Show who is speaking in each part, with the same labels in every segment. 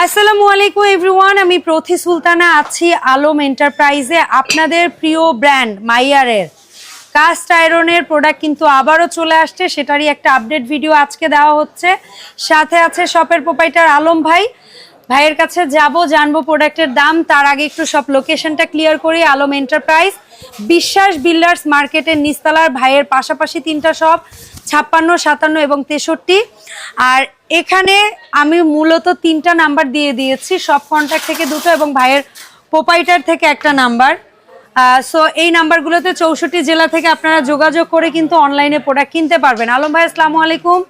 Speaker 1: আসসালামু আলাইকুম এভরিওয়ান আমি প্রথি সুলতানা আছি আলম এন্টারপ্রাইজে। আপনাদের প্রিয় ব্র্যান্ড মাইয়ারের কাস্ট আয়রনের প্রোডাক্ট কিন্তু আবারও চলে আসছে। সেটারই একটা আপডেট ভিডিও আজকে দেওয়া হচ্ছে। সাথে আছে শপের প্রোপাইটার আলম ভাই। ভাইয়ের কাছে যাব জানব প্রোডাক্টের দাম। তার আগে একটু সব লোকেশনটা ক্লিয়ার করি। আলম এন্টারপ্রাইজ বিশ্বাস বিল্ডার্স মার্কেটের নিস্তালার ভাইয়ের পাশাপাশি তিনটা শপ ছাপ্পান্ন সাতান্ন এবং তেষট্টি। আর এখানে আমি মূলত তিনটা নাম্বার দিয়ে দিয়েছি সব কন্ট্যাক্ট থেকে দুটো এবং ভাইয়ের প্রোপাইটার থেকে একটা নাম্বার সো এই নাম্বারগুলোতে চৌষট্টি জেলা থেকে আপনারা যোগাযোগ করে কিন্তু অনলাইনে প্রোডাক্ট কিনতে পারবেন। আলম ভাই আসসালামু আলাইকুম।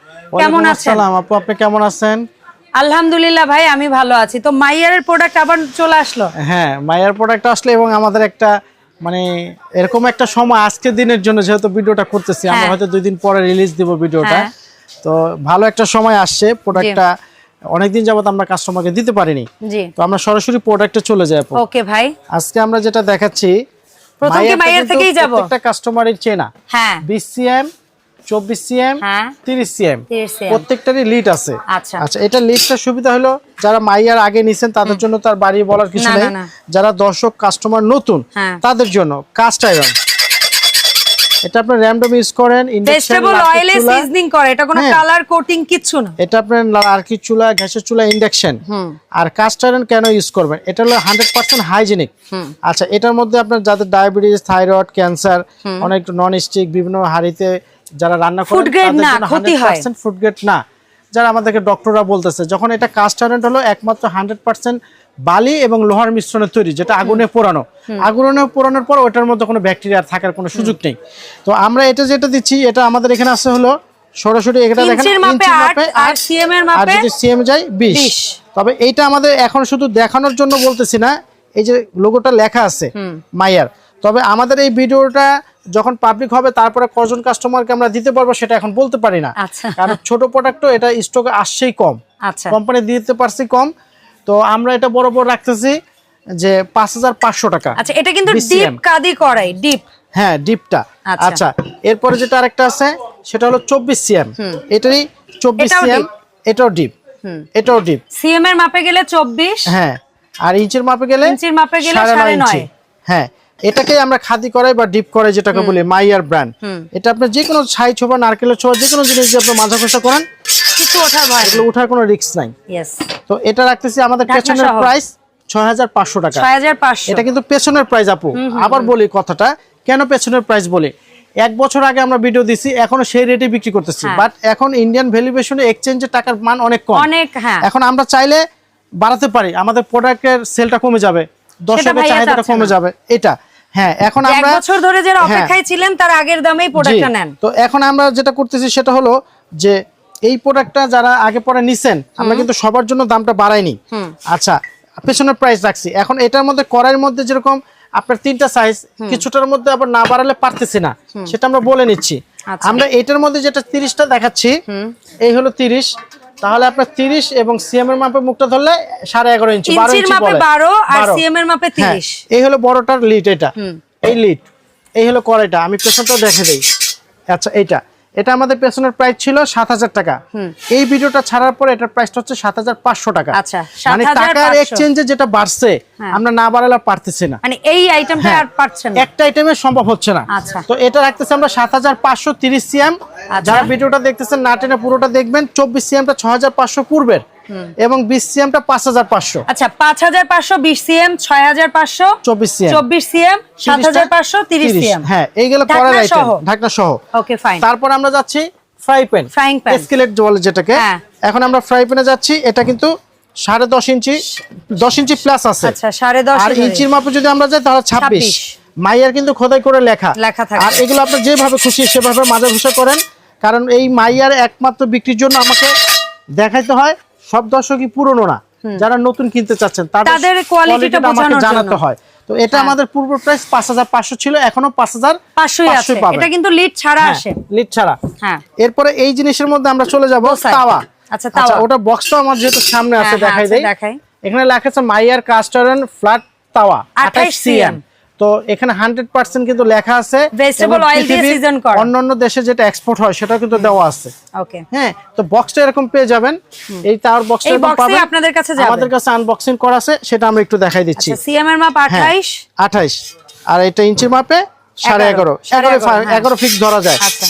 Speaker 1: কেমন আছেন?
Speaker 2: আপু আপনি কেমন আছেন?
Speaker 1: আলহামদুলিল্লাহ ভাই আমি ভালো আছি। তো মাইয়ারের প্রোডাক্ট আবার চলে আসলো?
Speaker 2: হ্যাঁ মাইয়ার প্রোডাক্ট আসলে এবং আমাদের একটা মানে এরকম একটা সময় আজকের দিনের জন্য যেহেতু ভিডিওটা করতেছি আমরা
Speaker 1: হ্যাঁ।
Speaker 2: হয়তো দুই দিন পরে রিলিজ দিব ভিডিওটা।
Speaker 1: হ্যাঁ।
Speaker 2: তো ভালো একটা সময় আসছে প্রোডাক্টটা অনেকদিন যাবত আমরা কাস্টমারকে দিতে পারিনি।
Speaker 1: জি।
Speaker 2: তো আমরা সরাসরি প্রোডাক্টে চলে যাই
Speaker 1: ওকে ভাই।
Speaker 2: আজকে আমরা যেটা দেখাচ্ছি
Speaker 1: প্রথম কি মাইয়ার থেকেই যাব?
Speaker 2: একটা কাস্টমারের চেনা।
Speaker 1: হ্যাঁ।
Speaker 2: বিশ সিএম চব্বিশ সিএম
Speaker 1: হ্যাঁ।
Speaker 2: তিরিশ সিএম।
Speaker 1: 30
Speaker 2: প্রত্যেকটারই লিড আছে।
Speaker 1: আচ্ছা।
Speaker 2: আচ্ছা এটা লিডটার সুবিধা হলো যারা মাইয়ার আগে নিছেন তাদের জন্য তার বাড়ি বলার কিছু নেই। যারা দর্শক কাস্টমার নতুন
Speaker 1: হ্যাঁ।
Speaker 2: তাদের জন্য কাস্ট আয়রন এটা আপনি র্যান্ডম ইউজ করেন
Speaker 1: ভেজিটেবল অয়েলে সিজনিং করে এটা কোনো। কালার কোটিং কিচ্ছু না।
Speaker 2: এটা আপনার চুলা গ্যাসের চুলা ইন্ডাকশন আর কাস্ট আয়রন কেন ইউজ করবেন? এটা হলো হান্ড্রেড পার্সেন্ট হাইজেনিক আচ্ছা এটার মধ্যে আপনার যাদের ডায়াবেটিস থাইরয়েড ক্যান্সার অনেক নন স্টিক বিভিন্ন হাড়িতে যারা রান্না করেন
Speaker 1: Food grade না, ক্ষতি হয়।
Speaker 2: ফুড গ্রেড না। যারা আমাদেরকে ডক্টররা বলতেছে যখন এটা কাস্ট আয়রন হলো একমাত্র হান্ড্রেড পার্সেন্ট বালি এবং লোহার মিশ্রণে তৈরি যেটা আগুনে পোড়ানো। আগুনে পোড়ানোর পর ওটার মধ্যে কোনো ব্যাকটেরিয়া থাকার কোনো সুযোগ নেই। তো আমরা এটা যেটা দিচ্ছি এটা আমাদের এখানে আছে হলো সরাসরি এটা দেখেন
Speaker 1: আর সিএম এর
Speaker 2: আর যদি সিএম যায় বিশ।
Speaker 1: 20
Speaker 2: তবে এইটা আমাদের এখন শুধু দেখানোর জন্য বলতেছি না এই যে লোগোটা লেখা আছে মাইয়ার। তবে আমাদের এই ভিডিওটা যখন পাবলিক হবে তারপরে কজন কাস্টমারকে আমরা দিতে পারব সেটা এখন বলতে পারি না।
Speaker 1: আচ্ছা।
Speaker 2: কারণ ছোট প্রোডাক্টও এটা স্টকে আসছেই কম।
Speaker 1: আচ্ছা।
Speaker 2: কোম্পানি দিতে পারছি কম। তো আমরা এটা বড় বড় রাখতেছি যে পাঁচ হাজার পাঁচশো টাকা।
Speaker 1: আচ্ছা এটা কিন্তু ডিপ কাদি করাই ডিপ
Speaker 2: হ্যাঁ ডিপটা
Speaker 1: আচ্ছা।
Speaker 2: আচ্ছা এরপরে যেটা আরেকটা আছে সেটা হলো চব্বিশ সিএম এটারই চব্বিশ সিএম এটাও ডিপ
Speaker 1: হুম।
Speaker 2: এটাও ডিপ
Speaker 1: সিএম এর মাপে গেলে চব্বিশ।
Speaker 2: হ্যাঁ আর ইঞ্চির মাপে গেলে
Speaker 1: ইঞ্চির মাপে গেলে
Speaker 2: সাড়ে নয়। হ্যাঁ এটাকে আমরা খাদি করাই বা ডিপ করাই যেটাকে বলি মাইয়ার ব্র্যান্ড এটা আপনার যে কোনো ছাই ছোপা নারকেলের ছোপা যে কোনো জিনিস আপনি মাথা খোসা করেন
Speaker 1: কিছু ওঠার ভয়
Speaker 2: এগুলো উঠার কোনো রিস্ক নাই। তো এটা রাখতেছি আমাদের পেছনের প্রাইস ছয় হাজার পাঁচশো টাকা। এটা কিন্তু পেছনের প্রাইস আপু। আবার বলি কথাটা কেন পেছনের প্রাইস বলি? এক বছর আগে আমরা ভিডিও দিছি এখনও সেই রেটে বিক্রি করতেছি।
Speaker 1: হ্যাঁ।
Speaker 2: বাট এখন ইন্ডিয়ান ভ্যালুয়েশনে এক্সচেঞ্জের টাকার মান অনেক কম।
Speaker 1: অনেক হ্যাঁ।
Speaker 2: এখন আমরা চাইলে বাড়াতে পারি আমাদের প্রোডাক্টের সেলটা কমে যাবে। দর্শকের
Speaker 1: ভাইয়া
Speaker 2: চাহিদাটা কমে যাবে। এটা। হ্যাঁ এখন
Speaker 1: এক
Speaker 2: আমরা
Speaker 1: বছর ধরে যারা
Speaker 2: হ্যাঁ।
Speaker 1: অপেক্ষায় ছিলেন তার আগের দামেই প্রোডাক্টটা নেন।
Speaker 2: তো এখন আমরা যেটা করতেছি সেটা হলো যে এই প্রোডাক্টটা যারা আগে পরে নিছেন আমরা কিন্তু সবার জন্য দামটা বাড়াইনি। আচ্ছা পেছনের প্রাইস রাখছি। এখন এটার মধ্যে করার মধ্যে যেরকম আপনার তিনটা সাইজ কিছুটার মধ্যে আবার না বাড়ালে পারতেছি না। সেটা আমরা বলে নিচ্ছি।
Speaker 1: আচ্ছা।
Speaker 2: আমরা এটার মধ্যে যেটা তিরিশটা দেখাচ্ছি এই হলো তিরিশ। তাহলে আপনার তিরিশ এবং সিএম এর মাপে মুখটা ধরলে সাড়ে এগারো ইঞ্চি বারো
Speaker 1: ইঞ্চির
Speaker 2: ইঞ্চি
Speaker 1: মাপে
Speaker 2: বলে।
Speaker 1: বারো আর সিএম এর মাপে
Speaker 2: হ্যাঁ,
Speaker 1: তিরিশ।
Speaker 2: এই হলো বড়টার লিড এটা। এই লিড এই হলো কড়াইটা। আমি পেছনটাও দেখে দেই। আচ্ছা এইটা। এটা আমাদের পেছনের প্রাইস ছিল সাত হাজার টাকা। এই ভিডিওটা ছাড়ার পর এটার প্রাইসটা হচ্ছে সাত হাজার পাঁচশো টাকা।
Speaker 1: আচ্ছা,
Speaker 2: মানে
Speaker 1: 7,500
Speaker 2: টাকার এক্সচেঞ্জে যেটা বাড়ছে
Speaker 1: হ্যাঁ।
Speaker 2: আমরা না বাড়ালে আর পারতেছি না।
Speaker 1: মানে এই আইটেমটা
Speaker 2: হ্যাঁ।
Speaker 1: আর পাচ্ছেন না।
Speaker 2: একটা আইটেমে সম্ভব হচ্ছে না।
Speaker 1: আচ্ছা।
Speaker 2: তো এটা রাখতেছি আমরা সাত হাজার পাঁচশো তিরিশ সিএম। যারা ভিডিওটা দেখতেছেন না টেনে পুরোটা দেখবেন চব্বিশ সিএমটা ছ হাজার পাঁচশো পূর্বের এবং বিশ সিএমটা পাঁচ হাজার পাঁচশো।
Speaker 1: আচ্ছা পাঁচ হাজার পাঁচশো বিশ সিএম ছয় হাজার পাঁচশো
Speaker 2: চব্বিশ সিএম
Speaker 1: চব্বিশ সিএম সাত হাজার পাঁচশো তিরিশ সিএম
Speaker 2: হ্যাঁ এইগুলো
Speaker 1: ঢাকনা
Speaker 2: করার আইটেম
Speaker 1: সহ।
Speaker 2: ঢাকনা সহ।
Speaker 1: ওকে ফাইন
Speaker 2: তারপর আমরা যাচ্ছি fry pan
Speaker 1: Frying pan।
Speaker 2: Skillet বলে যেটাকে।
Speaker 1: হ্যাঁ।
Speaker 2: এখন আমরা ফ্রাই প্যানে যাচ্ছি এটা কিন্তু সাড়ে দশ ইঞ্চি দশ ইঞ্চি প্লাস আছে।
Speaker 1: আচ্ছা সাড়ে দশ
Speaker 2: আর ইঞ্চির মাপে যদি আমরা যাই তাহলে ছাব্বিশ।
Speaker 1: 26
Speaker 2: মাইয়ার কিন্তু খোদাই করে লেখা।
Speaker 1: লেখা থাকে।
Speaker 2: আর এগুলো আপনি যেভাবে খুশি সেভাবে মাজা ঘুষা করেন। কারণ এই মাইয়ার একমাত্র বিক্রির জন্য আমাকে দেখাইতে হয় সব দর্শকই পুরনো না যারা নতুন কিনতে চাচ্ছেন
Speaker 1: তাদের quality টা
Speaker 2: আমাকে জানাতে হয়। তো এটা
Speaker 1: হ্যাঁ।
Speaker 2: আমাদের পূর্ব প্রাইস পাঁচ হাজার পাঁচশো ছিল এখনও পাঁচ হাজার
Speaker 1: পাঁচশোই আছে। এটা কিন্তু লিড ছাড়া আসে।
Speaker 2: লিড ছাড়া।
Speaker 1: হ্যাঁ।
Speaker 2: এরপরে এই জিনিসের মধ্যে আমরা চলে যাব তাওয়া।
Speaker 1: আচ্ছা, তাওয়া।
Speaker 2: ওটা বক্সটা আমার যেহেতু সামনে আছে
Speaker 1: হ্যাঁ, হ্যাঁ,
Speaker 2: দেখাই
Speaker 1: আছে,
Speaker 2: দেই। এখানে লেখা আছে মাইয়ার কাস্টারন ফ্ল্যাট তাওয়া
Speaker 1: 28
Speaker 2: 28 সিএম। তো এখানে হান্ড্রেড পার্সেন্ট কিন্তু লেখা আছে। অন্যান্য দেশে যেটা এক্সপোর্ট হয় সেটা কিন্তু দেওয়া আছে। হ্যাঁ তো বক্সটা এরকম পেয়ে যাবেন। এই তার বক্সটা পাবেন।
Speaker 1: আপনাদের কাছে
Speaker 2: আমাদের কাছে আনবক্সিং করা আছে সেটা আমরা একটু দেখাই দিচ্ছি।
Speaker 1: আচ্ছা সিএম এর মাপ
Speaker 2: হ্যাঁ
Speaker 1: 28
Speaker 2: আঠাইশ। আর এটা ইঞ্চির মাপে সাড়ে এগারো।
Speaker 1: সাড়ে
Speaker 2: এগারো
Speaker 1: এগারো, হ্যাঁ।
Speaker 2: এগারো ফিক্স ধরা যায়।
Speaker 1: আচ্ছা।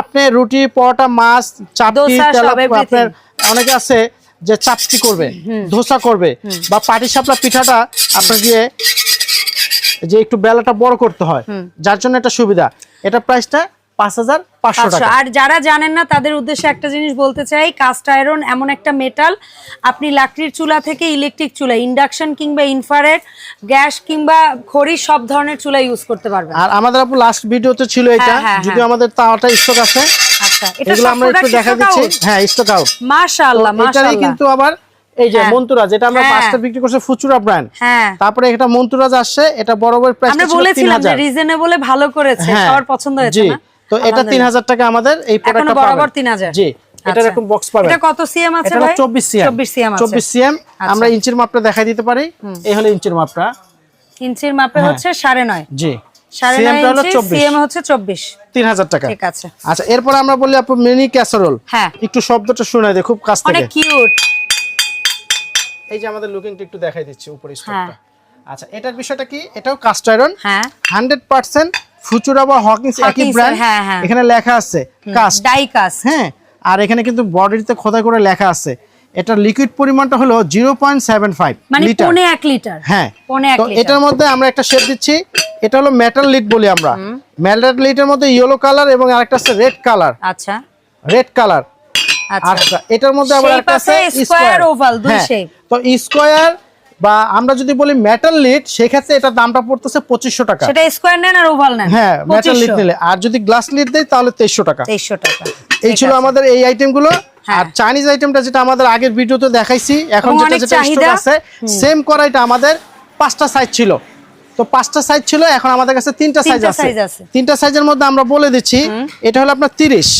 Speaker 2: আপনি রুটি পরোটা মাছ চাপটি
Speaker 1: everything।
Speaker 2: আপনার অনেকে আছে যে চাপটি করবে ধোসা করবে বা পাটি সাপলা পিঠাটা আপনার দিয়ে যে একটু বেলাটা বড় করতে হয় যার জন্য এটা সুবিধা। এটা প্রাইসটা পাঁচ হাজার পাঁচশো
Speaker 1: পাঁচশো।
Speaker 2: টাকা।
Speaker 1: আর যারা জানেন না তাদের উদ্দেশ্যে একটা জিনিস বলতে চাই কাস্ট আয়রন এমন একটা মেটাল আপনি লাকড়ির চুলা থেকে ইলেকট্রিক চুলা ইন্ডাকশন কিংবা ইনফ্রারেড গ্যাস কিংবা খড়ি সব ধরনের চুলা ইউজ করতে পারবেন।
Speaker 2: আর আমাদের আপু লাস্ট ভিডিওতে ছিল এটা
Speaker 1: হ্যাঁ,
Speaker 2: যদি
Speaker 1: হ্যাঁ।
Speaker 2: আমাদের তাওয়াটা স্টক আছে।
Speaker 1: আচ্ছা এটা
Speaker 2: এগুলো আমরা একটু দেখা দিচ্ছি। হ্যাঁ স্টক আউট
Speaker 1: মাশাআল্লাহ মাশাআল্লাহ।
Speaker 2: কিন্তু আবার এই যে
Speaker 1: হ্যাঁ।
Speaker 2: মন্তুরা যেটা আমরা
Speaker 1: হ্যাঁ।
Speaker 2: পাঁচটা বিক্রি করছি ফুচুরা ব্র্যান্ড
Speaker 1: হ্যাঁ।
Speaker 2: তারপরে একটা মন্তুরাজ আসছে এটা বরাবর প্রাইস
Speaker 1: আমরা বলেছিলাম যে রিজনেবলে ভালো করেছে
Speaker 2: হ্যাঁ।
Speaker 1: সবার পছন্দ হয়েছে না?
Speaker 2: তো এটা তিন হাজার টাকা আমাদের এই
Speaker 1: এখনও
Speaker 2: প্রোডাক্টটা
Speaker 1: বরাবর
Speaker 2: পাবেন
Speaker 1: 3000
Speaker 2: জি। এটা
Speaker 1: আচ্ছা।
Speaker 2: এরকম বক্স পাবেন।
Speaker 1: এটা কত সিএম আছে ভাই?
Speaker 2: 24 সিএম
Speaker 1: 24 সিএম আছে।
Speaker 2: 24 সিএম
Speaker 1: আচ্ছা।
Speaker 2: আমরা ইঞ্চির মাপটা দেখাই দিতে পারি। এই হলো ইঞ্চির মাপটা।
Speaker 1: ইঞ্চির মাপে
Speaker 2: হ্যাঁ।
Speaker 1: হচ্ছে সাড়ে নয়।
Speaker 2: জি।
Speaker 1: সাড়ে
Speaker 2: সিএম হলো
Speaker 1: ইঞ্চি
Speaker 2: 24
Speaker 1: সিএম হচ্ছে চব্বিশ।
Speaker 2: 3000 টাকা। আচ্ছা এরপর আমরা বলি আপু মিনি ক্যাসারোল
Speaker 1: হ্যাঁ।
Speaker 2: একটু শব্দটা শোনায় খুব কাছ থেকে।
Speaker 1: কিউট
Speaker 2: এই যে আমাদের লুকিংটা একটু দেখাই দিচ্ছি উপরে স্টকটা
Speaker 1: হ্যাঁ।
Speaker 2: আচ্ছা এটার বিষয়টা কি? এটাও কাস্ট আয়রন
Speaker 1: হ্যাঁ।
Speaker 2: হান্ড্রেড পার্সেন্ট ফুচুরা বা হকিংস একই ব্র্যান্ড
Speaker 1: হ্যাঁ।
Speaker 2: এখানে লেখা আছে কাস্ট
Speaker 1: ডাইকাস
Speaker 2: হ্যাঁ আর এখানে কিন্তু বডিতে খোদাই করে লেখা আছে। এটার লিকুইড পরিমাণটা হলো জিরো পয়েন্ট সেভেন ফাইভ
Speaker 1: মানে
Speaker 2: লিটার
Speaker 1: পনে এক লিটার
Speaker 2: হ্যাঁ।
Speaker 1: পনে এক
Speaker 2: তো এটার মধ্যে আমরা একটা শেপ দিচ্ছি। এটা হলো মেটাল লিড বলি আমরা। মেটাল লিডের মধ্যে ইয়েলো কালার এবং আরেকটা আছে রেড কালার
Speaker 1: আচ্ছা।
Speaker 2: রেড কালার
Speaker 1: আচ্ছা।
Speaker 2: আচ্ছা এটার মধ্যে আবার একটা আছে
Speaker 1: square, oval, দুই
Speaker 2: হ্যাঁ,
Speaker 1: shape।
Speaker 2: তো স্কোয়ার বা আমরা যদি বলি মেটাল লিড সেক্ষেত্রে এটার দামটা পড়তেছে পঁচিশশো টাকা।
Speaker 1: সেটা স্কোয়ার নেন আর ওভাল নেন।
Speaker 2: হ্যাঁ মেটাল লিড নিলে। আর যদি গ্লাস লিড দেয় তাহলে তেইশশো টাকা।
Speaker 1: তেইশশো টাকা।
Speaker 2: এই ছিল আমাদের এই আইটেমগুলো
Speaker 1: হ্যাঁ।
Speaker 2: আর চাইনিজ আইটেমটা যেটা আমাদের আগের ভিডিওতে দেখাইছি এখন যেটা যেটা স্টক আছে সেম কড়াইটা আমাদের পাঁচটা সাইজ ছিল। তো পাঁচটা সাইজ ছিল এখন আমাদের কাছে তিনটা সাইজ আছে।
Speaker 1: আছে।
Speaker 2: তিনটা সাইজের মধ্যে আমরা বলে দিচ্ছি এটা হলো আপনার তিরিশ।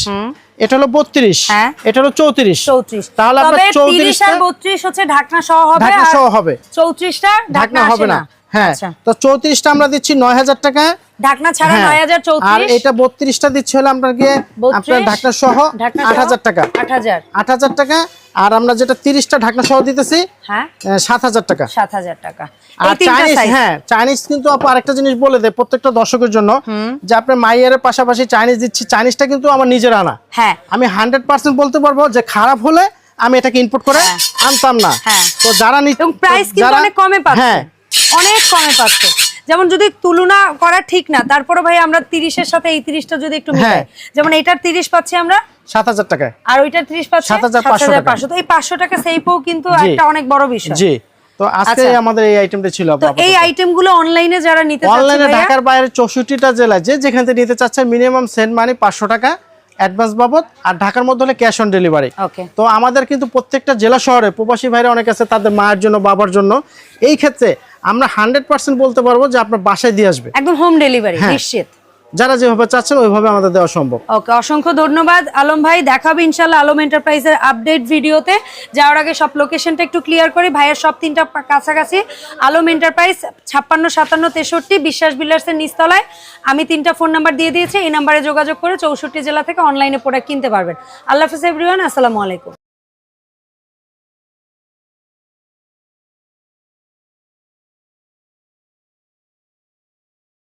Speaker 2: এটা হলো বত্রিশ
Speaker 1: হ্যাঁ।
Speaker 2: এটা হলো চৌত্রিশ।
Speaker 1: চৌত্রিশ।
Speaker 2: তাহলে আপনার চৌত্রিশটা
Speaker 1: আর হচ্ছে ঢাকনা সহ হবে
Speaker 2: ঢাকনা
Speaker 1: আর
Speaker 2: সহ হবে।
Speaker 1: চৌত্রিশটা
Speaker 2: ঢাকনা
Speaker 1: ঢাকনা
Speaker 2: হবে না। হ্যাঁ
Speaker 1: আচ্ছা।
Speaker 2: তো চৌত্রিশটা আমরা দিচ্ছি নয় হাজার টাকা
Speaker 1: ঢাকনা ছাড়া
Speaker 2: হ্যাঁ।
Speaker 1: নয় হাজার
Speaker 2: আর এটা বত্রিশটা দিচ্ছে হলো আপনাকে আপনার ঢাকনা সহ
Speaker 1: ঢাকনা
Speaker 2: আট হাজার টাকা।
Speaker 1: আট হাজার।
Speaker 2: টাকা। আর আমরা যেটা তিরিশটা ঢাকনা সহ দিতেছি
Speaker 1: হ্যাঁ।
Speaker 2: সাত হাজার টাকা।
Speaker 1: সাত হাজার টাকা।
Speaker 2: আর চাইনিজ হ্যাঁ চাইনিজ কিন্তু আপু আরেকটা জিনিস বলে দেয় প্রত্যেকটা দর্শকের জন্য যে আপনার মাইয়ারের পাশাপাশি চাইনিজ দিচ্ছি চাইনিজটা কিন্তু আমার নিজের আনা।
Speaker 1: হ্যাঁ।
Speaker 2: আমি হান্ড্রেড পার্সেন্ট বলতে পারব যে খারাপ হলে আমি এটাকে ইনপুট করে
Speaker 1: হ্যাঁ।
Speaker 2: আনতাম না।
Speaker 1: হ্যাঁ।
Speaker 2: তো যারা
Speaker 1: প্রাইস কিন্তু অনেক কমে পাচ্ছে।
Speaker 2: হ্যাঁ।
Speaker 1: অনেক কমে পাচ্ছে। যেমন যদি তুলনা করা ঠিক না তারপরে ভাই আমরা তিরিশের সাথে এই তিরিশটা যদি একটু মিলাই
Speaker 2: হ্যাঁ।
Speaker 1: যেমন এটার তিরিশ পাচ্ছি আমরা
Speaker 2: সাত হাজার টাকায়।
Speaker 1: আর ওইটার তিরিশ পাচ্ছি
Speaker 2: 7,500 টাকা।
Speaker 1: পাঁচশো। তো এই পাঁচশো টাকা কিন্তু একটা অনেক বড় বিষয়।
Speaker 2: জি। তো আজকে
Speaker 1: আচ্ছা।
Speaker 2: আমাদের এই আইটেমটা ছিল
Speaker 1: এই আইটেমগুলো অনলাইনে যারা নিতে
Speaker 2: অনলাইনে ঢাকার বাইরে চৌষট্টিটা জেলায় যে যেখান থেকে নিতে মিনিমাম মানি পাঁচশো টাকা অ্যাডভান্স বাবদ আর ঢাকার মধ্যে হলে ক্যাশ অন ডেলিভারি তো আমাদের কিন্তু প্রত্যেকটা জেলা শহরে প্রবাসী ভাইরা অনেক আছে তাদের মায়ের জন্য বাবার জন্য। এই ক্ষেত্রে আমরা হান্ড্রেড পার্সেন্ট বলতে পারব যে আপনার বাসায় দিয়ে আসবে।
Speaker 1: একদম হোম ডেলিভারি
Speaker 2: হ্যাঁ।
Speaker 1: নিশ্চিত।
Speaker 2: যারা যেভাবে চাচ্ছেন ওইভাবে আমাদের দেওয়া সম্ভব।
Speaker 1: ওকে অসংখ্য ধন্যবাদ। আলম ভাই দেখাবে ইনশাল্লাহ আলম এন্টারপ্রাইজের আপডেট ভিডিওতে যাওয়ার আগে সব লোকেশনটা একটু ক্লিয়ার করি। ভাইয়ের সব তিনটা কাছাকাছি। আলম এন্টারপ্রাইজ ছাপ্পান্ন সাতান্ন তেষট্টি বিশ্বাস বিল্ডার্সের নিচতলায়। আমি তিনটা ফোন নাম্বার দিয়ে দিয়েছি। এই নাম্বারে যোগাযোগ করে চৌষট্টি জেলা থেকে অনলাইনে প্রোডাক্ট কিনতে পারবেন। আল্লাহ হাফিজ এভরিওয়ান আসসালামু আলাইকুম।